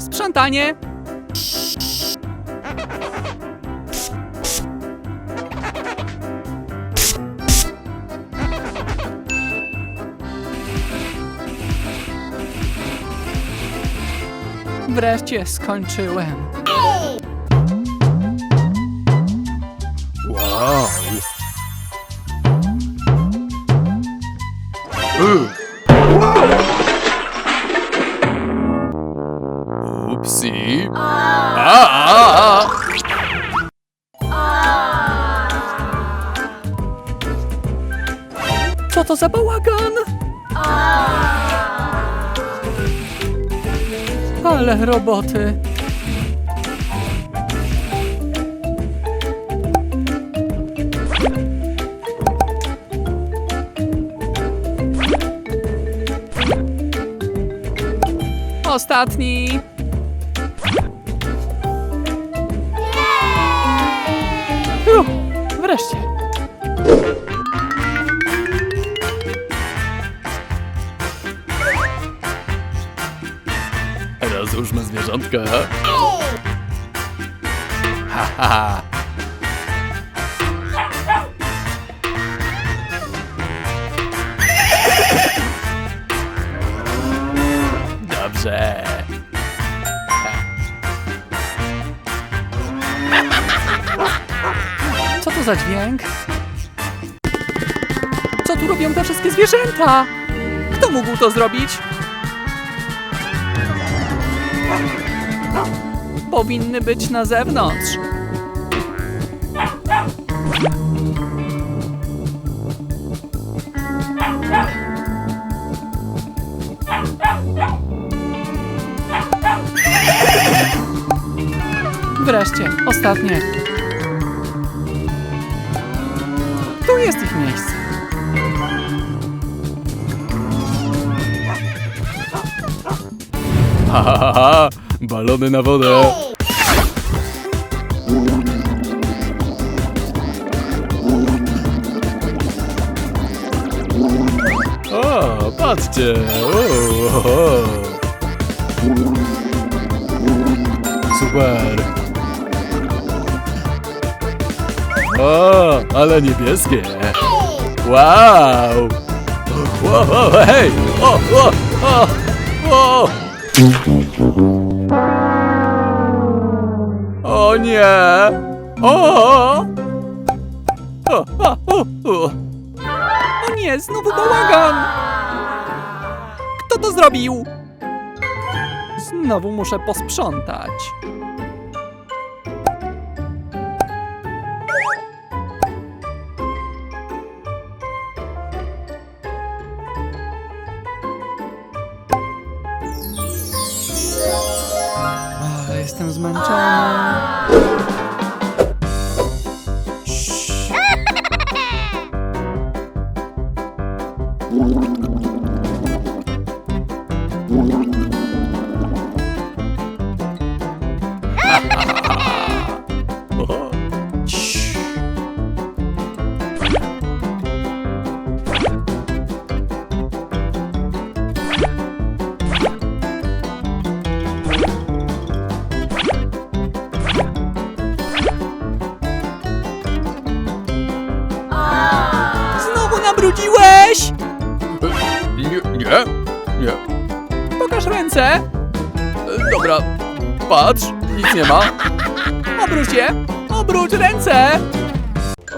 Sprzątanie. Wreszcie skończyłem. Co to za bałagan? Ale roboty. Ostatni. Uff, wreszcie. Rozłóżmy zwierzątka. Ha, ha, ha. Dobrze. Co to za dźwięk? Co tu robią te wszystkie zwierzęta? Kto mógł to zrobić? Powinny być na zewnątrz. Wreszcie, ostatnie. Tu jest ich miejsce. Ha. Balony na wodę. O, patrzcie. Super. O, ale niebieskie. Wow. Wow, wow, hej. O, o, o, o. O nie! O! O, o, o, o. Nie, znowu bałagan! Kto to zrobił? Znowu muszę posprzątać. Jestem zmęczony. Znowu nabrudziłeś! Nie, nie, nie. Pokaż ręce! Dobra, patrz, nic nie ma. Obróć je! Obróć ręce!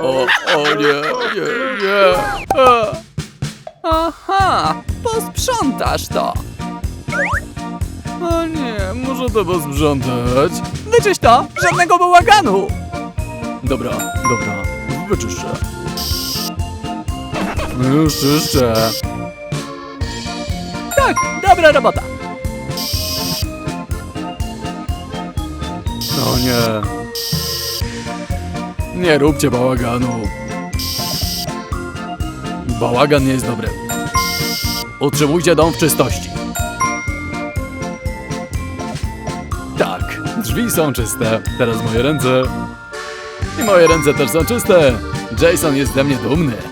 O, o nie, nie, nie. A. Aha! Posprzątasz to! O nie, muszę to posprzątać. Wyczyść to! Żadnego bałaganu! Dobra, dobra, wyczyszczę. Już czyszczę. Tak, dobra robota! No nie. Nie róbcie bałaganu. Bałagan nie jest dobry. Utrzymujcie dom w czystości. Tak, drzwi są czyste. Teraz moje ręce. I moje ręce też są czyste. Jason jest ze mnie dumny.